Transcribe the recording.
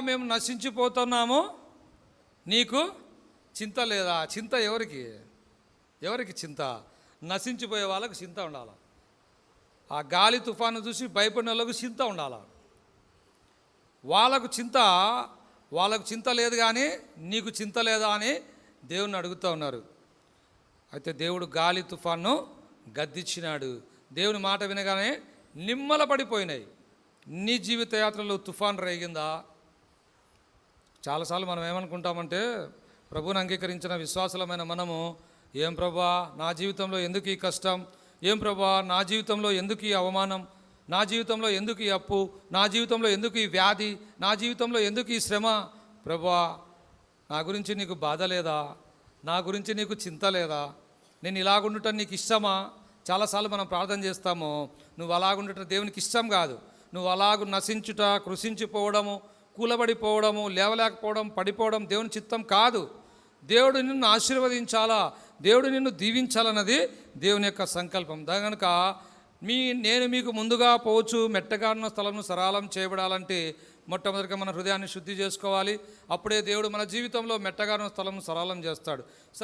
మేము నశించిపోతున్నాము. నీకు చింత లేదా? చింత ఎవరికి? ఎవరికి చింత? నశించిపోయే వాళ్ళకు చింత ఉండాలి? ఆ గాలి తుఫాను చూసి భయపడిన వాళ్ళకు చింత ఉండాలి? వాళ్ళకు చింత వాళ్ళకు చింత లేదు కానీ నీకు చింత లేదా అని దేవుణ్ణి అడుగుతూ ఉన్నారు. అయితే దేవుడు గాలి తుఫాన్ను గద్దించినాడు. దేవుని మాట వినగానే నిమ్మల పడిపోయినాయి. నీ జీవిత యాత్రలో తుఫాన్ రేగిందా? చాలాసార్లు మనం ఏమనుకుంటామంటే ప్రభువుని అంగీకరించిన విశ్వాసులమైన మనము ఏం ప్రభా నా జీవితంలో ఎందుకు ఈ కష్టం? ఏం ప్రభా నా జీవితంలో ఎందుకు ఈ అవమానం? నా జీవితంలో ఎందుకు ఈ అప్పు? నా జీవితంలో ఎందుకు ఈ వ్యాధి? నా జీవితంలో ఎందుకు ఈ శ్రమ? ప్రభా నా గురించి నీకు బాధ లేదా? నా గురించి నీకు చింత లేదా? నేను ఇలాగుండటం నీకు ఇష్టమా? చాలాసార్లు మనం ప్రార్థన చేస్తాము నువ్వు అలాగుండటం దేవునికి ఇష్టం కాదు. నువ్వు అలాగు నశించుట కృషించిపోవడము కూలబడిపోవడము లేవలేకపోవడం పడిపోవడం దేవుని చిత్తం కాదు. దేవుడు నిన్ను ఆశీర్వదించాలా? దేవుడు నిన్ను దీవించాలన్నది దేవుని యొక్క సంకల్పం. దాని కనుక మీ నేను మీకు ముందుగా పోవచ్చు మెట్టగా ఉన్న స్థలంను సరళం చేయబడాలంటే మొట్టమొదటిగా మన హృదయాన్ని శుద్ధి చేసుకోవాలి. అప్పుడే దేవుడు మన జీవితంలో మెట్టగా స్థలం సరళం చేస్తాడు.